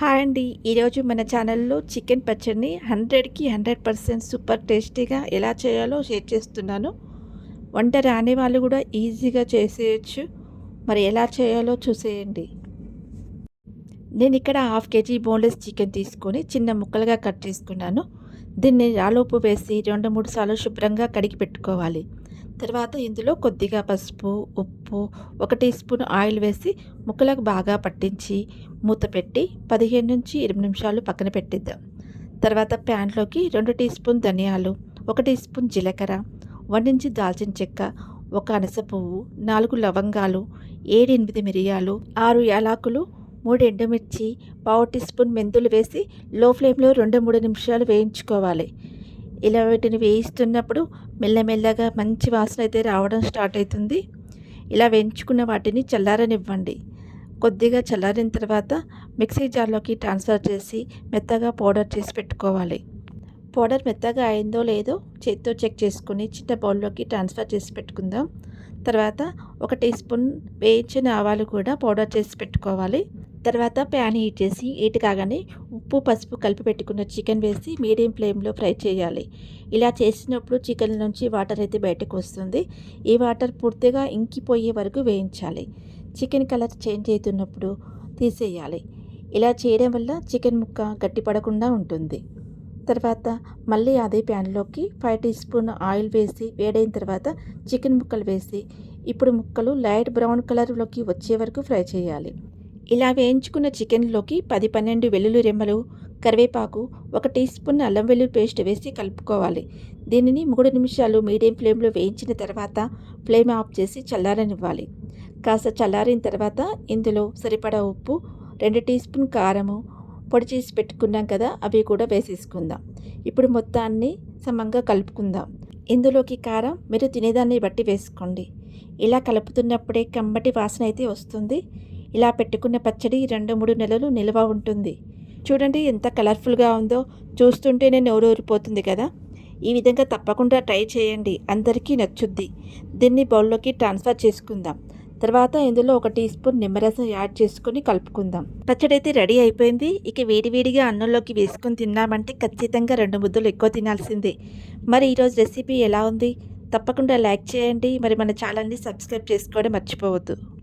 Hi అండి. ఈరోజు మన ఛానల్లో చికెన్ పచ్చడిని హండ్రెడ్కి హండ్రెడ్ పర్సెంట్ సూపర్ టేస్టీగా ఎలా చేయాలో షేర్ చేస్తున్నాను. వంట రాని వాళ్ళు కూడా ఈజీగా చేసేయచ్చు. మరి ఎలా చేయాలో చూసేయండి. నేను ఇక్కడ హాఫ్ కేజీ బోన్లెస్ చికెన్ తీసుకొని చిన్న ముక్కలుగా కట్ చేసుకున్నాను. దీన్ని రాలోపు వేసి రెండు మూడు సార్లు శుభ్రంగా కడిగి పెట్టుకోవాలి. తర్వాత ఇందులో కొద్దిగా పసుపు ఉప్పు ఒక టీ స్పూన్ ఆయిల్ వేసి ముక్కలకు బాగా పట్టించి మూత పెట్టి పదిహేను నుంచి ఇరవై నిమిషాలు పక్కన పెట్టిద్దాం. తర్వాత ప్యాన్లోకి రెండు టీ స్పూన్ ధనియాలు ఒక టీ స్పూన్ జీలకర్ర వండించి దాల్చిన చెక్క ఒక అనస పువ్వు నాలుగు లవంగాలు ఏడు ఎనిమిది మిరియాలు ఆరు యాలకులు మూడు ఎండుమిర్చి పావు టీ స్పూన్ మెంతులు వేసి లో ఫ్లేమ్లో రెండు మూడు నిమిషాలు వేయించుకోవాలి. ఇలా వీటిని వేయిస్తున్నప్పుడు మెల్లమెల్లగా మంచి వాసన అయితే రావడం స్టార్ట్ అవుతుంది. ఇలా వేయించుకున్న వాటిని చల్లారనివ్వండి. కొద్దిగా చల్లారిన తర్వాత మిక్సీ జార్లోకి ట్రాన్స్ఫర్ చేసి మెత్తగా పౌడర్ చేసి పెట్టుకోవాలి. పౌడర్ మెత్తగా అయిందో లేదో చేత్తో చెక్ చేసుకుని చిన్న బౌల్లోకి ట్రాన్స్ఫర్ చేసి పెట్టుకుందాం. తర్వాత ఒక టీ స్పూన్ వేయించిన ఆవాలు కూడా పౌడర్ చేసి పెట్టుకోవాలి. తర్వాత ప్యాన్ హీట్ చేసి హీట్ కాగానే ఉప్పు పసుపు కలిపి పెట్టుకున్న చికెన్ వేసి మీడియం ఫ్లేమ్లో ఫ్రై చేయాలి. ఇలా చేసినప్పుడు చికెన్ నుంచి వాటర్ అయితే బయటకు వస్తుంది. ఈ వాటర్ పూర్తిగా ఇంకిపోయే వరకు వేయించాలి. చికెన్ కలర్ చేంజ్ అవుతున్నప్పుడు తీసేయాలి. ఇలా చేయడం వల్ల చికెన్ ముక్క గట్టిపడకుండా ఉంటుంది. తర్వాత మళ్ళీ అదే ప్యాన్లోకి ఫైవ్ టీ స్పూన్ ఆయిల్ వేసి వేడైన తర్వాత చికెన్ ముక్కలు వేసి ఇప్పుడు ముక్కలు లైట్ బ్రౌన్ కలర్లోకి వచ్చే వరకు ఫ్రై చేయాలి. ఇలా వేయించుకున్న చికెన్లోకి పది పన్నెండు వెల్లుల్లి రెమ్మలు కరివేపాకు ఒక టీ స్పూన్ అల్లం వెల్లుల్లి పేస్ట్ వేసి కలుపుకోవాలి. దీనిని మూడు నిమిషాలు మీడియం ఫ్లేమ్లో వేయించిన తర్వాత ఫ్లేమ్ ఆఫ్ చేసి చల్లారనివ్వాలి. కాస్త చల్లారిన తర్వాత ఇందులో సరిపడా ఉప్పు రెండు టీ స్పూన్ కారము పొడి చేసి పెట్టుకున్నాం కదా అవి కూడా వేసేసుకుందాం. ఇప్పుడు మొత్తాన్ని సమంగా కలుపుకుందాం. ఇందులోకి కారం మీరు తినేదాన్ని బట్టి వేసుకోండి. ఇలా కలుపుతున్నప్పుడే కమ్మటి వాసన అయితే వస్తుంది. ఇలా పెట్టుకున్న పచ్చడి రెండు మూడు నెలలు నిల్వ ఉంటుంది. చూడండి ఎంత కలర్ఫుల్గా ఉందో. చూస్తుంటేనే నోరూరిపోతుంది కదా. ఈ విధంగా తప్పకుండా ట్రై చేయండి. అందరికీ నచ్చుద్ది. దీన్ని బౌల్లోకి ట్రాన్స్ఫర్ చేసుకుందాం. తర్వాత ఇందులో ఒక టీ స్పూన్ నిమ్మరసం యాడ్ చేసుకుని కలుపుకుందాం. పచ్చడి అయితే రెడీ అయిపోయింది. ఇక వేడివేడిగా అన్నంలోకి వేసుకొని తిన్నామంటే ఖచ్చితంగా రెండు ముద్దలు ఎక్కువ తినాల్సిందే. మరి ఈరోజు రెసిపీ ఎలా ఉంది? తప్పకుండా లైక్ చేయండి. మరి మన ఛానల్ని సబ్స్క్రైబ్ చేసుకోవడం మర్చిపోవద్దు.